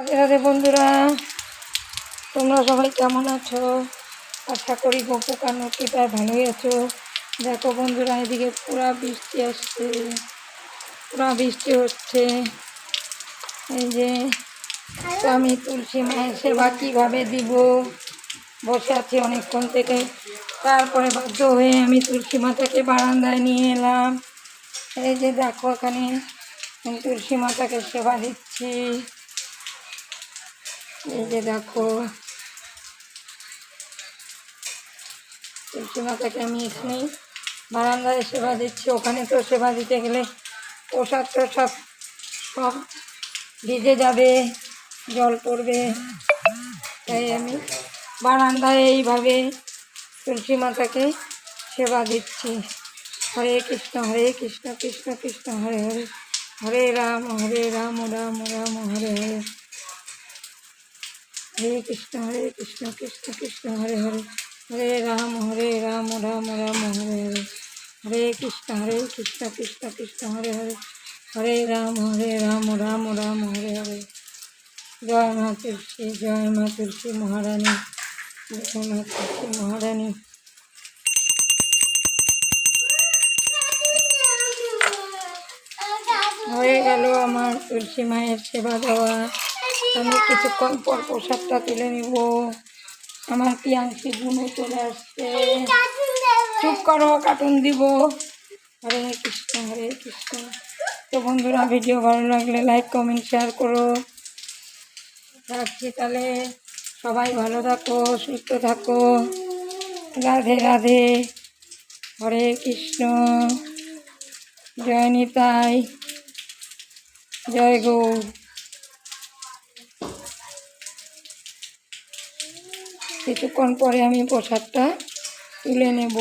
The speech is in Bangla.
রাধে বন্ধুরা, তোমরা সবাই কেমন আছো? আশা করি গপু কানো কৃপায় ভালোই আছো। দেখো বন্ধুরা, এদিকে পুরা বৃষ্টি আসছে, পুরা বৃষ্টি হচ্ছে। এই যে আমি তুলসী মায়ের সেবা কীভাবে দিব? বসে আছি অনেকক্ষণ থেকে। তারপরে বাধ্য হয়ে আমি তুলসী মাতাকে বারান্দায় নিয়ে এলাম। এই যে দেখো এখানে, আমি তুলসী মাতাকে সেবা দিচ্ছি। এই যে দেখো। তুলসী মাতাকে আমি এখানেই বারান্দায় সেবা দিচ্ছি। ওখানে তো সেবা দিতে গেলে প্রসাদ প্রসাদ সব ভিজে যাবে, জল পড়বে। তাই আমি বারান্দায় এইভাবে তুলসী মাতাকে সেবা দিচ্ছি। হরে কৃষ্ণ হরে কৃষ্ণ কৃষ্ণ কৃষ্ণ, হরে হরে। হরে রাম হরে রাম রাম রাম, হরে হরে। হরে কৃষ্ণ হরে কৃষ্ণ কৃষ্ণ কৃষ্ণ, হরে হরে। হরে রাম হরে রাম রাম রাম, হরে হরে। হরে কৃষ্ণ হরে কৃষ্ণ কৃষ্ণ কৃষ্ণ, হরে হরে। হরে রাম হরে রাম রাম রাম, হরে হরে। জয় মা তুলসী, জয় মা তুলসী মহারানী, জয় মা তুলসী মহারানী। হয়ে গেল আমার তুলসী মায়ের সেবা দেওয়া। আমি কিছুক্ষণ পর প্রসাদটা তুলে নিব। আমার পিয়াংশি গুনো চলে আসছে। চুপ করো, কার্টুন দিব। হরে কৃষ্ণ হরে কৃষ্ণ। তো বন্ধুরা, ভিডিও ভালো লাগলে লাইক, কমেন্ট, শেয়ার করো। রাখছি তাহলে। সবাই ভালো থাকো, সুস্থ থাকো। রাধে রাধে। হরে কৃষ্ণ। জয় নিতাই। জয় গৌর কিছুক্ষণ পরে আমি প্রসাদটা তুলে নেব।